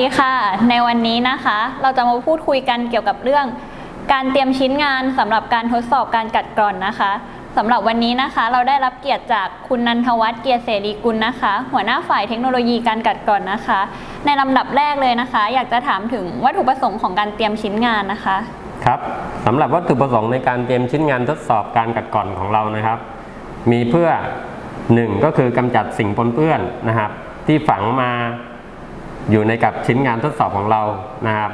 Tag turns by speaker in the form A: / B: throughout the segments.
A: ดีค่ะ ในวันนี้นะคะ เราจะมาพูดคุยกันเกี่ยวกับเรื่อง การเตรียมชิ้นงานสำหรับการทดสอบการกัดกร่อนนะคะสำหรับวันนี้นะคะ เราได้รับเกียรติจากคุณนันทวัฒน์เกียรติเสรีกุลนะคะ หัวหน้าฝ่ายเทคโนโลยีการกัดกร่อนนะคะ ในลำดับแรกเลยนะคะ อยากจะถามถึงวัตถุประสงค์ของการเตรียมชิ้นงานนะคะ
B: ครับสำหรับวัตถุประสงค์ในการเตรียมชิ้นงานทดสอบการกัดกร่อนของเรานะครับ มีเพื่อหนึ่งก็คือกำจัดสิ่งปนเปื้อนนะครับ ที่ฝังมา อยู่ในกับชิ้นงานทดสอบของเรานะครับ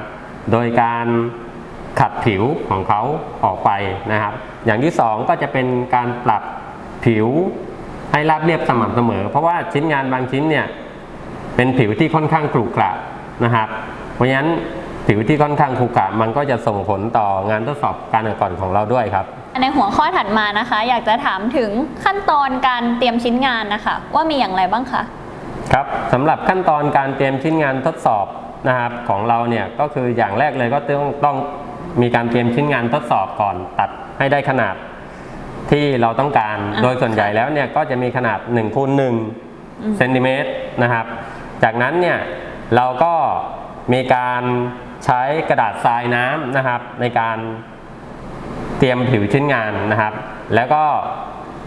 B: โดยการขัดผิวของเขาออกไปนะครับ อย่างที่สองก็จะเป็นการปรับผิวให้ราบเรียบสม่ำเสมอ เพราะว่าชิ้นงานบางชิ้นเนี่ยเป็นผิวที่ค่อนข้างขรุขระนะครับ เพราะฉะนั้นผิวที่ค่อนข้างขรุขระมันก็จะส่งผลต่องานทดสอบการอ่านก่อนของเราด้วยครับ
A: ในหัวข้อถัดมานะคะ อยากจะถามถึงขั้นตอนการเตรียมชิ้นงานนะคะ ว่ามีอย่างไรบ้างคะ
B: ครับสำหรับขั้นตอนการเตรียมชิ้นงานทดสอบนะครับของเราเนี่ยก็คืออย่างแรกเลยก็ต้องต้องมีการเตรียมชิ้นงานทดสอบก่อนตัดให้ได้ขนาดที่เราต้องการ
A: อ่า
B: โดยส่วนใหญ่แล้วเนี่ยก็จะมีขนาด1คูณ
A: อืม
B: 1เซนติเมตรนะครับ จากนั้นเนี่ยเราก็มีการใช้กระดาษทรายน้ำนะครับ ในการเตรียมผิวชิ้นงานนะครับ แล้วก็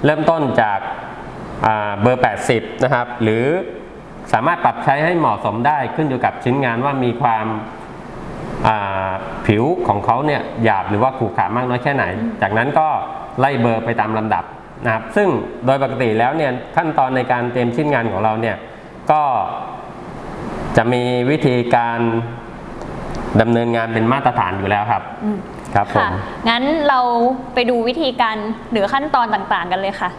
B: เริ่มต้นจากอ่าเบอร์ 80 นะครับ หรือ สามารถปรับใช้ให้เหมาะสมได้ขึ้นอยู่กับชิ้นงานว่ามีความอ่าผิวของเขาเนี่ยหยาบหรือว่าขรุขระมากน้อยแค่ไหน จากนั้นก็ไล่เบอร์ไปตามลำดับนะครับ ซึ่งโดยปกติแล้วเนี่ยขั้นตอนในการเตรียมชิ้นงานของเราเนี่ยก็จะมีวิธีการดำเนินงานเป็นมาตรฐานอยู่แล้วครับ
A: อืม
B: ครับผม
A: ค่ะงั้นเราไปดูวิธีการหรือขั้นตอนต่างๆ กันเลยค่ะ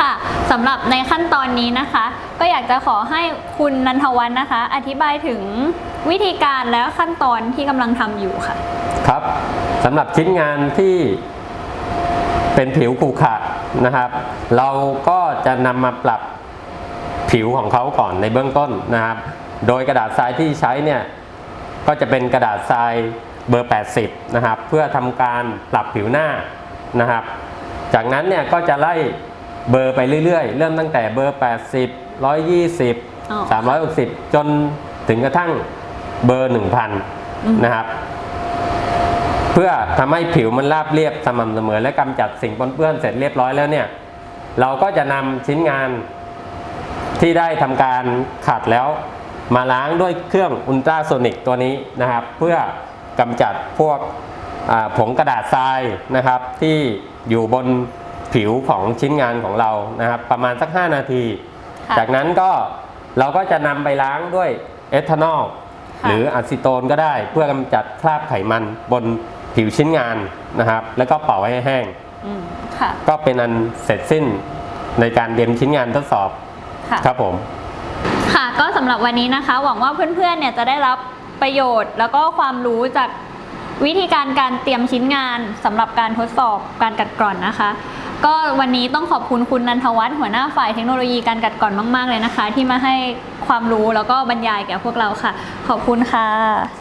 A: ค่ะสำหรับในขั้นตอนนี้นะคะ ก็อยากจะขอให้คุณนันทวันนะคะ อธิบายถึงวิธีการและขั้นตอนที่กำลังทำอยู่ค่ะ
B: ครับสำหรับชิ้นงานที่เป็นผิวขรุขระนะครับ เราก็จะนำมาปรับผิวของเขาก่อนในเบื้องต้นนะครับ โดยกระดาษทรายที่ใช้เนี่ยก็จะเป็นกระดาษทรายเบอร์ 80 นะครับ เพื่อทำการปรับผิวหน้านะครับ จากนั้นเนี่ยก็จะไล่ เบอร์ไปเรื่อยๆ เริ่มตั้งแต่เบอร์ 80
A: อ๋อ
B: 120 360 จนถึงกระทั่งเบอร์
A: อืม
B: 1,000 นะครับ เพื่อทำให้ผิวมันราบเรียบสม่ำเสมอ และกำจัดสิ่งปนเปื้อนเสร็จเรียบร้อยแล้วเนี่ย เราก็จะนำชิ้นงานที่ได้ทำการขัดแล้ว มาล้างด้วยเครื่องอุลตราโซนิกตัวนี้นะครับ เพื่อกำจัดพวกอ่าผงกระดาษทรายนะครับที่อยู่บน ผิวของชิ้นงานของเรานะครับ ประมาณสัก 5 นาที
A: ค่ะ
B: จากนั้นก็เราก็จะนำไปล้างด้วยเอทานอล
A: ค่ะ
B: หรืออะซิโตนก็ได้เพื่อกำจัดคราบไขมันบนผิวชิ้นงานนะครับ แล้วก็เป่าให้แห้ง
A: อืมค่ะ
B: ก็เป็นอันเสร็จสิ้นในการเตรียมชิ้นงานทดสอบ
A: ค่ะ
B: ครับผม
A: ค่ะ ก็สำหรับวันนี้นะคะ หวังว่าเพื่อนๆ เนี่ยจะได้รับประโยชน์ แล้วก็ความรู้จากวิธีการการเตรียมชิ้นงานสำหรับการทดสอบการกัดกร่อนนะคะ ก็วันนี้ต้องขอบคุณคุณนันทวัฒน์หัวหน้าฝ่ายเทคโนโลยีการกัดก่อนมาก ๆ เลยนะคะ ที่มาให้ความรู้แล้วก็บรรยายแก่พวกเราค่ะ ขอบคุณค่ะ